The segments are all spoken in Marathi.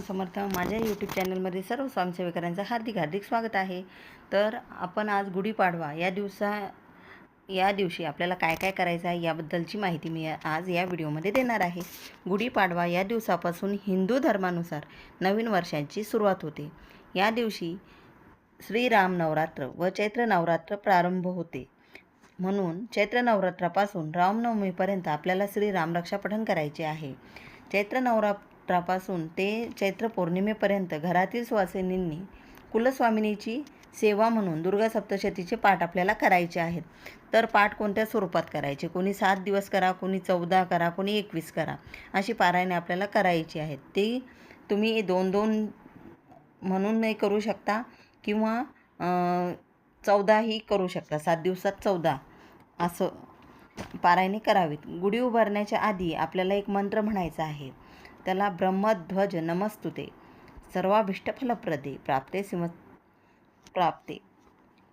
स्वामी समर्थ माझ्या यूट्यूब चॅनलमध्ये सर्व स्वयंसेवकांचं हार्दिक हार्दिक स्वागत आहे. तर आपण आज गुढीपाडवा या दिवसा या दिवशी आपल्याला काय काय करायचं आहे याबद्दलची माहिती मी आज या व्हिडिओमध्ये देणार आहे. गुढीपाडवा या दिवसापासून हिंदू धर्मानुसार नवीन वर्षांची सुरुवात होते. या दिवशी श्रीराम नवरात्र व चैत्र नवरात्र प्रारंभ होते. म्हणून चैत्र नवरात्रापासून रामनवमीपर्यंत आपल्याला श्रीराम रक्षापठण करायचे आहे. चैत्र नवरा नवरात्रापासून ते चैत्र पौर्णिमेपर्यंत घरातील सुवासिनींनी कुलस्वामिनीची सेवा म्हणून दुर्गा सप्तशतीचे पाठ आपल्याला करायचे आहेत. तर पाठ कोणत्या स्वरूपात करायचे? कोणी सात दिवस करा कोणी चौदा करा कोणी एकवीस करा अशी पारायणे आपल्याला करायची आहेत. ती तुम्ही दोन दोन म्हणून नाही करू शकता किंवा चौदाही करू शकता. सात दिवसात चौदा असं पारायणे करावीत. गुढी उभारण्याच्या आधी आपल्याला एक मंत्र म्हणायचा आहे. त्याला ब्रह्मध्वज नमस्तुते. सर्वाभिष्टफलप्रदे प्राप्ते सिम प्राप्ते.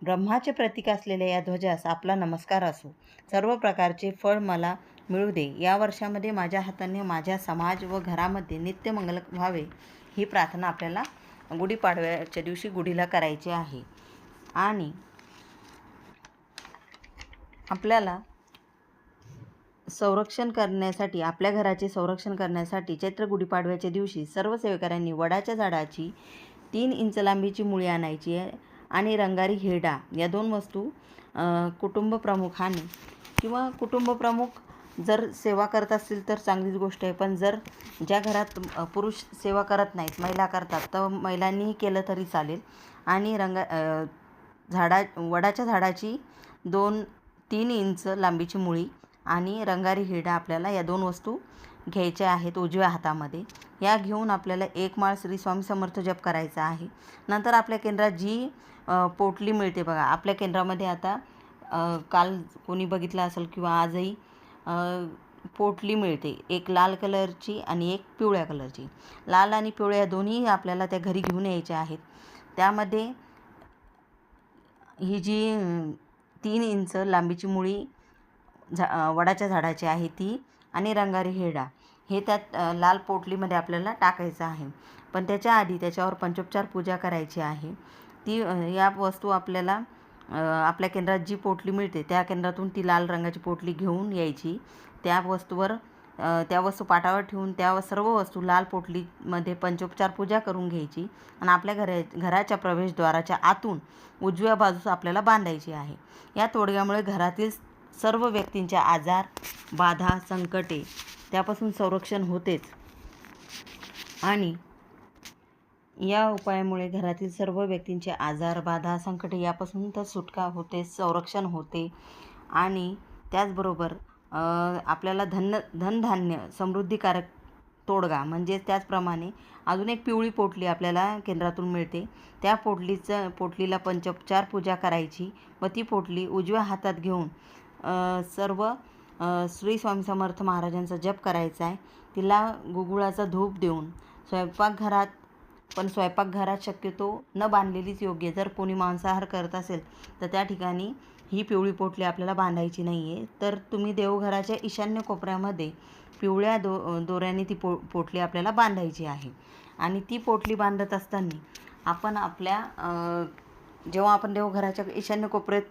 ब्रह्माचे प्रतीक असलेल्या या ध्वजास आपला नमस्कार असो. सर्व प्रकारचे फळ मला मिळू दे. या वर्षामध्ये माझ्या हाताने माझ्या समाज व घरामध्ये नित्यमंगल व्हावे ही प्रार्थना आपल्याला गुढीपाडव्याच्या दिवशी गुढीला करायची आहे. आणि आपल्याला संरक्षण करण्यासाठी आपल्या घराचे संरक्षण करण्यासाठी चैत्र गुढीपाडव्याच्या दिवशी सर्व सेवेकऱ्यांनी वडाच्या झाडाची तीन इंच लांबीची मुळी आणायची आहे आणि रंगारी हिरडा या दोन वस्तू कुटुंब प्रमुखाने किंवा कुटुंब प्रमुख जर सेवा करत असतील तर चांगलीच गोष्ट आहे. पण जर ज्या घरात पुरुष सेवा करत नाहीत महिला करतात तर महिलांनीही केलं तरी चालेल. आणि रंगा झाडा वडाच्या झाडाची दोन तीन इंच लांबीची मुळी आणि रंगारी हिरडा आपल्याला या दोन वस्तू घ्यायच्या आहेत उजव्या हातामध्ये. या घेऊन आपल्याला एक माळ श्री स्वामी समर्थ जप करायचा आहे. नंतर आपल्या केंद्रात जी पोटली मिळते बघा. आपल्या केंद्रामध्ये आता काल कोणी बघितलं असेल किंवा आजही पोटली मिळते. एक लाल कलरची आणि एक पिवळ्या कलरची. लाल आणि पिवळ्या या दोन्ही आपल्याला त्या घरी घेऊन यायच्या आहेत. त्यामध्ये ही जी तीन इंच लांबीची मुळी झा वडाच्या झाडाची आहे ती आणि रंगारी हिरडा. हे त्यात लाल पोटलीमध्ये आपल्याला टाकायचं आहे. पण त्याच्या आधी त्याच्यावर पंचोपचार पूजा करायची आहे. ती या वस्तू आपल्याला आपल्या केंद्रात जी पोटली मिळते त्या केंद्रातून ती लाल रंगाची पोटली घेऊन यायची. त्या वस्तूवर त्या वस्तू पाटावर ठेवून त्या सर्व वस्तू लाल पोटलीमध्ये पंचोपचार पूजा करून घ्यायची आणि आपल्या घरा घराच्या प्रवेशद्वाराच्या आतून उजव्या बाजूस आपल्याला बांधायची आहे. या तोडग्यामुळे घरातील सर्व व्यक्तींच्या आजार बाधा संकटे त्यापासून संरक्षण होतेच. आणि या उपायामुळे घरातील सर्व व्यक्तींचे आजार बाधा संकटे यापासून तर सुटका होते संरक्षण होते. आणि त्याचबरोबर आपल्याला धन धनधान्य समृद्धिकारक तोडगा म्हणजे त्याचप्रमाणे अजून एक पिवळी पोटली आपल्याला केंद्रातून मिळते. त्या पोटलीचं पोटलीला पंचोपचार पूजा करायची व ती पोटली उजव्या हातात घेऊन सर्व श्री स्वामी समर्थ महाराजांचा जप करायचा आहे. तिला गुगुळाचा धूप देऊन स्वयंपाकघरात पण स्वयंपाकघरात शक्यतो न बांधलेलीच योग्य. जर कोणी मांसाहार करत असेल तर त्या ठिकाणी ही पिवळी पोटली आपल्याला बांधायची नाही आहे तर तुम्ही देवघराच्या ईशान्य कोपऱ्यामध्ये पिवळ्या दो दोऱ्याने ती पो पोटली आपल्याला बांधायची आहे. आणि ती पोटली बांधत असताना आपण आपल्या जेव्हा आपण देवघराच्या ईशान्य कोपऱ्यात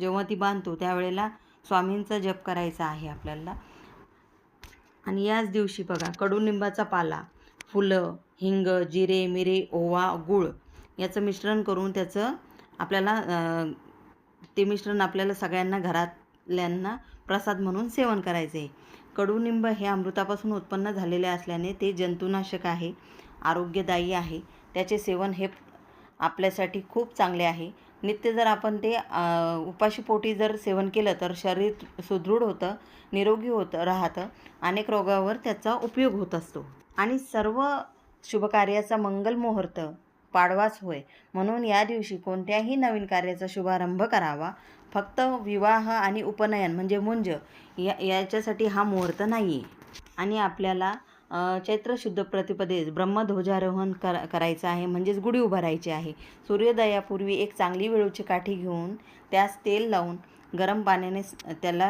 जेव्हा ती बांधतो त्यावेळेला स्वामींचा जप करायचा आहे आपल्याला. आणि याच दिवशी बघा कडुनिंबाचा पाला फुलं हिंग जिरे मिरे ओवा गूळ याचं मिश्रण करून त्याचं आपल्याला ते मिश्रण आपल्याला सगळ्यांना घरातल्यांना प्रसाद म्हणून सेवन करायचे आहे कडुनिंब हे अमृतापासून उत्पन्न झालेले असल्याने ते जंतुनाशक आहे आरोग्यदायी आहे. त्याचे सेवन हे आपल्यासाठी खूप चांगले आहे. नित्य जर आपण ते उपाशीपोटी जर सेवन केलं तर शरीर सुदृढ होतं निरोगी होतं राहतं. अनेक रोगावर त्याचा उपयोग होत असतो. आणि सर्व शुभकार्याचा मंगल मुहूर्त पाडवाच होय. म्हणून या दिवशी कोणत्याही नवीन कार्याचा शुभारंभ करावा. फक्त विवाह आणि उपनयन म्हणजे मुंज या याच्यासाठी हा मुहूर्त नाही आहे आणि आपल्याला चैत्र शुद्ध प्रतिपदेस ब्रह्मध्वजारोहण कर करायचं आहे. म्हणजेच गुढी उभारायची आहे. सूर्योदयापूर्वी एक चांगली वेळूची काठी घेऊन त्यास तेल लावून गरम पाण्याने त्याला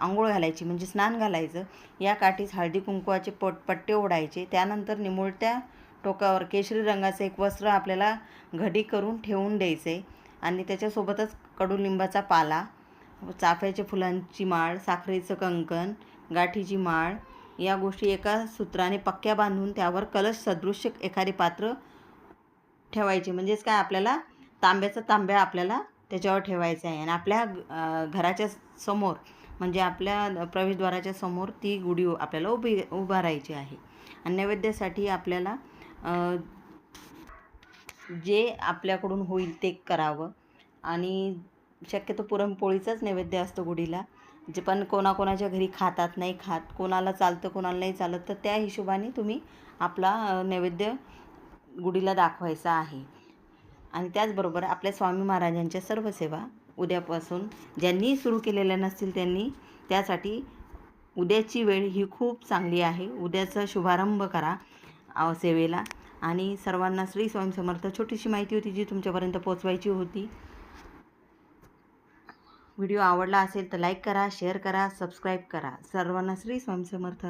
आंघोळ घालायची. म्हणजे स्नान घालायचं. या काठीस हळदी कुंकवाचे पट पट्टे ओढायचे. त्यानंतर निमुळत्या टोकावर केशरी रंगाचं एक वस्त्र आपल्याला घडी करून ठेवून द्यायचे. आणि त्याच्यासोबतच कडुलिंबाचा पाला चाफ्याच्या फुलांची माळ साखरेचं कंकण गाठीची माळ या गोष्टी एका सूत्राने पक्क्या बांधून त्यावर कलश सदृश्य एखादे पात्र ठेवायचे. म्हणजेच काय? आपल्याला तांब्याचा तांब्या आपल्याला त्याच्यावर ठेवायचा आहे. आणि आपल्या घराच्या समोर म्हणजे आपल्या प्रवेशद्वाराच्या समोर ती गुढी आपल्याला उभी उभारायची आहे. आणि नैवेद्यासाठी आपल्याला जे आपल्याकडून होईल ते करावं. आणि शक्यतो पुरणपोळीचाच नैवेद्य असतो गुढीला. जे पण कोणाकोणाच्या घरी खातात नाही खात कोणाला चालतं कोणाला नाही चालत तर त्या हिशोबाने तुम्ही आपला नैवेद्य गुढीला दाखवायचा आहे. आणि त्याचबरोबर आपल्या स्वामी महाराजांच्या सर्व सेवा उद्यापासून ज्यांनी सुरू केलेल्या नसतील त्यांनी त्यासाठी उद्याची वेळ ही खूप चांगली आहे. उद्याचा शुभारंभ करा सेवेला. आणि सर्वांना श्री स्वामी समर्थ छोटीशी माहिती होती जी तुमच्यापर्यंत पोचवायची होती. व्हिडिओ आवडला असेल तर लाईक करा शेअर करा सबस्क्राईब करा. सर्वांना श्री स्वामी समर्थ